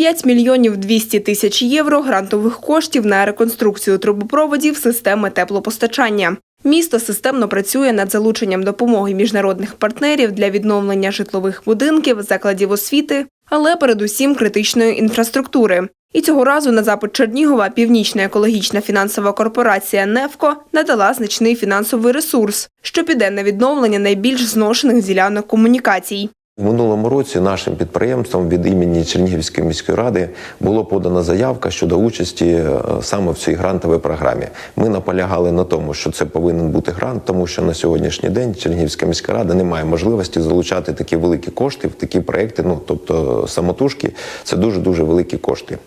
5 мільйонів 200 тисяч євро грантових коштів на реконструкцію трубопроводів системи теплопостачання. Місто системно працює над залученням допомоги міжнародних партнерів для відновлення житлових будинків, закладів освіти, але передусім критичної інфраструктури. І цього разу на запит Чернігова Північна екологічна фінансова корпорація «Невко» надала значний фінансовий ресурс, що піде на відновлення найбільш зношених ділянок комунікацій. В минулому році нашим підприємством від імені Чернігівської міської ради було подана заявка щодо участі е, саме в цій грантовій програмі. Ми наполягали на тому, що це повинен бути грант, тому що на сьогоднішній день Чернігівська міська рада не має можливості залучати такі великі кошти в такі проекти. Ну тобто самотужки це дуже дуже великі кошти.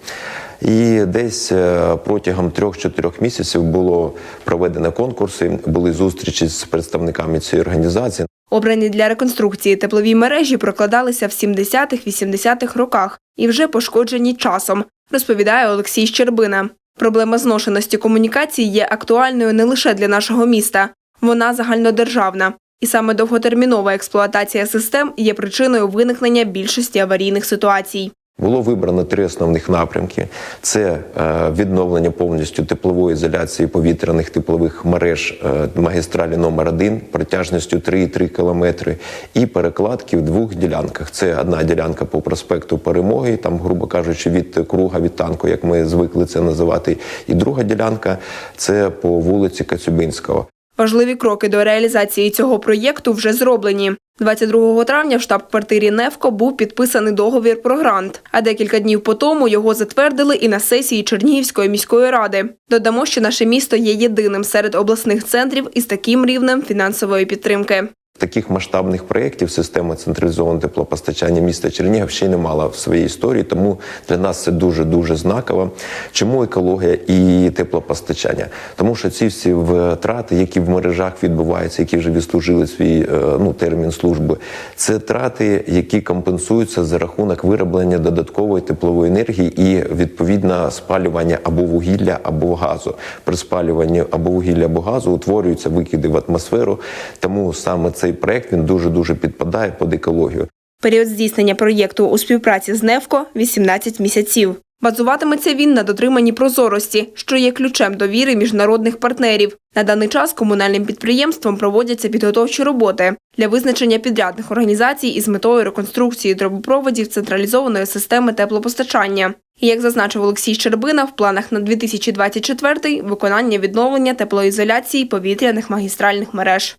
І десь е, протягом трьох-чотирьох місяців було проведено конкурси, були зустрічі з представниками цієї організації. Обрані для реконструкції теплові мережі прокладалися в 70-80-х роках і вже пошкоджені часом, розповідає Олексій Щербина. Проблема зношеності комунікацій є актуальною не лише для нашого міста, вона загальнодержавна. І саме довготермінова експлуатація систем є причиною виникнення більшості аварійних ситуацій. Було вибрано три основних напрямки: це е, відновлення повністю теплової ізоляції повітряних теплових мереж е, магістралі номер 1 протяжністю 3,3 кілометри, і перекладки в двох ділянках. Це одна ділянка по проспекту Перемоги, там, грубо кажучи, від круга від танку, як ми звикли це називати. І друга ділянка це по вулиці Кацюбинського. Важливі кроки до реалізації цього проєкту вже зроблені. 22 травня в штаб-квартирі «Невко» був підписаний договір про грант, а декілька днів по тому його затвердили і на сесії Чернігівської міської ради. Додамо, що наше місто є єдиним серед обласних центрів із таким рівнем фінансової підтримки. Таких масштабних проєктів система централізованого теплопостачання міста Чернігів ще й не мала в своїй історії, тому для нас це дуже дуже знаково. Чому екологія і теплопостачання? Тому що ці всі втрати, які в мережах відбуваються, які вже відслужили свій е, ну термін служби, це втрати, які компенсуються за рахунок вироблення додаткової теплової енергії і відповідно спалювання або вугілля, або газу. При спалюванні або вугілля, або газу утворюються викиди в атмосферу. Тому саме цей проект він дуже дуже підпадає під екологію. Період здійснення проєкту у співпраці з «Невко» – 18 місяців. Базуватиметься він на дотриманні прозорості, що є ключем довіри міжнародних партнерів. На даний час комунальним підприємством проводяться підготовчі роботи для визначення підрядних організацій із метою реконструкції трубопроводів централізованої системи теплопостачання. І як зазначив Олексій Щербина, в планах на 2024 – виконання відновлення теплоізоляції повітряних магістральних мереж.